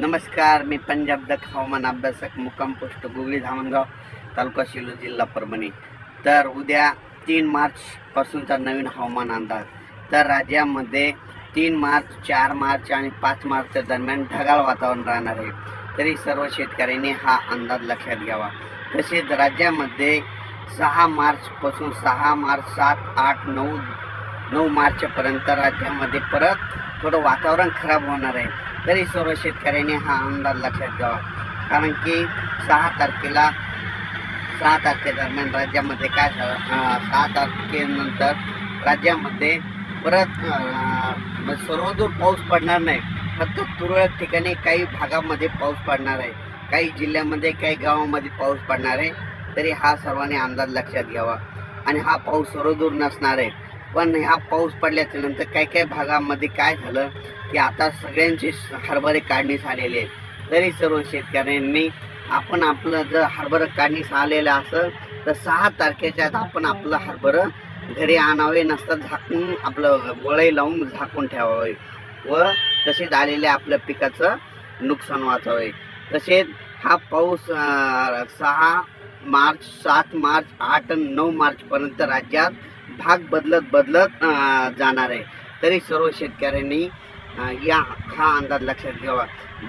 नमस्कार मी पंजाब दख हवामान अभ्यासक मुक्काम पोस्ट गुगली धामणगाव तालुका शिलो जिल्हा परभणी. तर उद्या तीन मार्च पासूनचा नवीन हवामान अंदाज. तर राज्यामध्ये तीन मार्च चार मार्च आणि पाच मार्चच्या दरम्यान ढगाळ वातावरण राहणार आहे. तरी सर्व शेतकऱ्यांनी हा अंदाज लक्षात घ्यावा. तसेच राज्यामध्ये सहा मार्चपासून सहा मार्च सात आठ नऊ नऊ मार्चपर्यंत राज्यामध्ये परत थोडं वातावरण खराब होणार आहे. तरी सर्व शेतकऱ्यांनी हा अंदाज लक्षात घ्यावा. कारण की सहा तारखेला सहा तारखेदरम्यान राज्यामध्ये काय झालं? सहा तारखेनंतर राज्यामध्ये परत सर्वदूर पाऊस पडणार नाही. फक्त तुरळक ठिकाणी काही भागामध्ये पाऊस पडणार आहे. काही जिल्ह्यामध्ये काही गावामध्ये पाऊस पडणार आहे. तरी हा सर्वांनी अंदाज लक्षात घ्यावा. आणि हा पाऊस सर्वदूर नसणार आहे. पण हा पाऊस पडल्याच्या नंतर काही काही भागामध्ये काय झालं की आता सगळ्यांची हरभरे काढणीस आलेली आहे तरी सर्व शेतकऱ्यांनी आपण आपलं जर हरभरं काढणीस आलेलं असेल तर सहा तारखेच्या आत आपण आपलं हरभरं घरी आणावे नसता झाकून आपलं वळई लावून झाकून ठेवावे व तसेच आलेल्या आपल्या पिकाचं नुकसान वाचावे. तसेच हा पाऊस सहा मार्च सात मार्च आठ नऊ मार्चपर्यंत राज्यात भाग बदलत बदलत जाणार आहे. तरी सर्व शेतकऱ्यांनी या हा अंदाज लक्षात घ्यावा.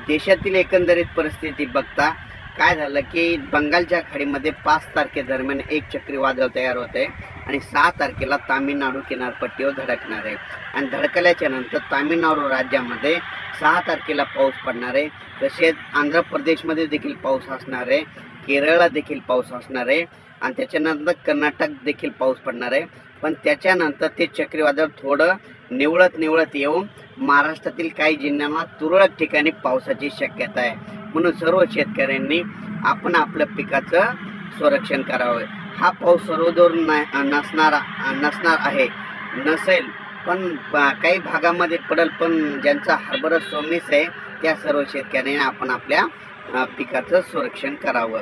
देशातील एकंदरीत परिस्थिती बघता काय झालं की बंगालच्या खाडीमध्ये पाच तारखेदरम्यान एक चक्रीवादळ तयार होत आहे आणि सहा तारखेला तामिळनाडू किनारपट्टीवर धडकणार आहे. आणि धडकल्याच्या नंतर तामिळनाडू राज्यामध्ये सहा तारखेला पाऊस पडणार आहे. तसेच आंध्र प्रदेशमध्ये देखील पाऊस असणार आहे. केरळला देखील पाऊस असणार आहे. आणि त्याच्यानंतर कर्नाटक देखील पाऊस पडणार आहे. पण त्याच्यानंतर ते चक्रीवादळ थोडं निवळत निवळत येऊन महाराष्ट्रातील काही जिल्ह्यांना तुरळक ठिकाणी पावसाची शक्यता आहे. म्हणून सर्व शेतकऱ्यांनी आपण आपल्या पिकाचं संरक्षण करावं. हा पाऊस सर्वदूर न- नसणारा नसणार आहे. नसेल पण काही भागामध्ये पडेल पण ज्यांचा हरभरा सोमीस आहे त्या सर्व शेतकऱ्यांनी आपण आपल्या पिकाचं संरक्षण करावं.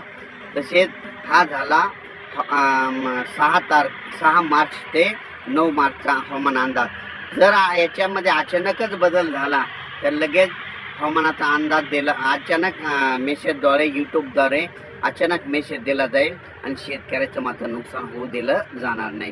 तसेच हा झाला सहा तार सहा मार्च ते नऊ मार्चचा हवामान अंदाज. जर याच्यामध्ये अचानकच बदल झाला तर लगेच हवामानाचा अंदाज दिला अचानक मेसेजद्वारे यूट्यूबद्वारे अचानक मेसेज दिला जाईल आणि शेतकऱ्याचं मात्र नुकसान होऊ दिलं जाणार नाही.